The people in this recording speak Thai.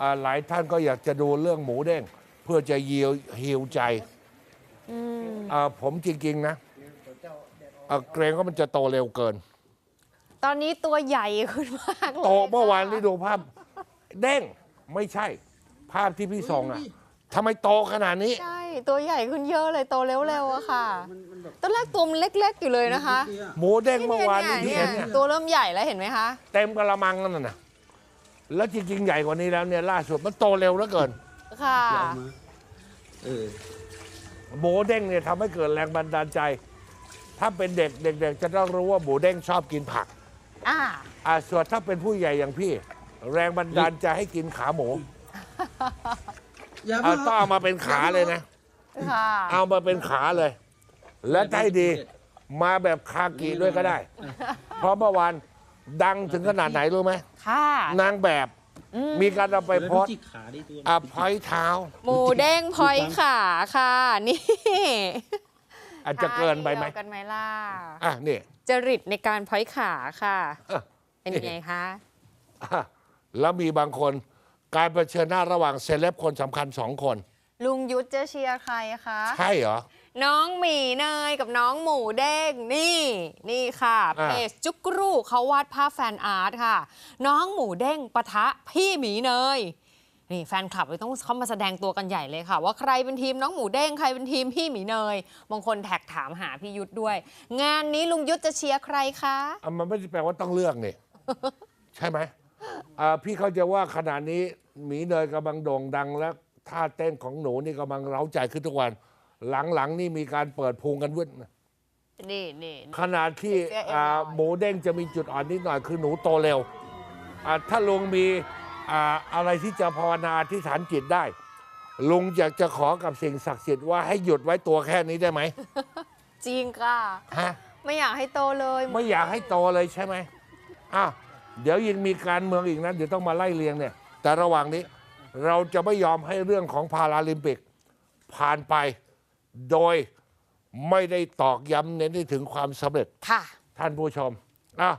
อ่าหลายท่านก็อยากจะดูเรื่องหมูเด้ง เพื่อจะเยียวฮิวใจอืมอ่าผมจริง ๆ นะอ่าเกรงว่ามันจะโตเร็วเกิน ตอนนี้ตัวใหญ่ขึ้นมากเลยโตเมื่อวานค่ะที่ดูภาพ เด้งไม่ใช่ ภาพที่พี่ส่งอะทำไมโตขนาดนี้ ใช่ ตัวใหญ่ขึ้นเยอะเลยโตเร็วๆอะค่ะ ตอนแรกตัวมันเล็กๆอยู่เลยนะคะ หมูเด้งเมื่อวานนี้ที่เนี่ยเห็นเนี่เนี่ยยตัวเริ่มใหญ่แล้วเห็นไหมคะ เต็มกระมังนั่นน่ะ แล้วจริงๆใหญ่กว่านี้แล้วเนี่ยล่าสุดมันโตเร็วเหลือเกิน ค่ะยาวมาเออ หมูเด้งเนี่ยทำให้เกิดแรงบันดาลใจ ถ้าเป็นเด็กเด็กๆจะต้องรู้ว่าหมูเด้งชอบกินผักอ่าอ่าส่วนถ้าเป็นผู้ใหญ่อย่างพี่ แรงบันดาลใจให้กินขาหมูอย่าเอามาต้องเอามาเป็นขาเลยนะ ค่ะเอามาเป็นขาเลย และถ้าให้ดีมาแบบคากิด้วยก็ได้ เพราะเมื่อวาน ดังถึงขนาดไหนรู้ไหมค่ะ นางแบบอืม มีการเอาไปโพสต์จิกขาดิตัวอะพอยเท้า หมูเด้งพอยขาค่ะ นี่อาจจะเกินไปไหมท่าเดียวกันไหมล่ะ อะนี่จริตในการพอยขาค่ะเออเป็นยังไงคะ อะแล้วมีบางคนการเผชิญหน้าระหว่างเซเลบคนสำคัญสองคน ลุงยุทธจะเชียร์ใครคะ ใช่เหรอ น้องหมีเนยกับน้องหมูเด้งนี่นี่ค่ะอ่าเพจจุกรูเขาวาดภาพแฟนอาร์ตค่ะ น้องหมูเด้งปะทะพี่หมีเนยนี่แฟนคลับเลยต้องเข้ามาแสดงตัวกันใหญ่เลยค่ะ ว่าใครเป็นทีมน้องหมูเด้งใครเป็นทีมพี่หมีเนยบางคนแท็กถามหาพี่ยุทธด้วย งานนี้ลุงยุทธจะเชียร์ใครคะอะมันไม่ได้แปลว่าต้องเลือกนี่ ใช่ไหมอ่าพี่เข้าใจว่าขณะนี้หมีเนยกำลังโด่งดังและท่าเต้นของหนูนี่กำลังเร้าใจขึ้นทุกวัน หลังๆนี่มีการเปิดพุงกันวึดนะนี่นี่ขนาดที่เสื้อเอวอ่าลอยหมูเด้งจะมีจุดอ่อนนิดหน่อยคือหนูโตเร็วอ่าถ้าลุงมีอ่าอะไรที่จะภาวนาอธิษฐานจิตได้ ลุงอยากจะขอกับสิ่งศักดิ์สิทธิ์ว่าให้หยุดไว้ตัวแค่นี้ได้ไหมจริงค่ะฮะไม่อยากให้โตเลย ไม่อยากให้โตเลยใช่ไหมอ้าวเดี๋ยวยังมีการเมืองอีกนะเดี๋ยวต้องมาไล่เรียงเนี่ย แต่ระหว่างนี้เราจะไม่ยอมให้เรื่องของพาราลิมปิกผ่านไป โดยไม่ได้ตอกย้ำเน้นให้ถึงความสำเร็จค่ะ ท่านผู้ชมอะ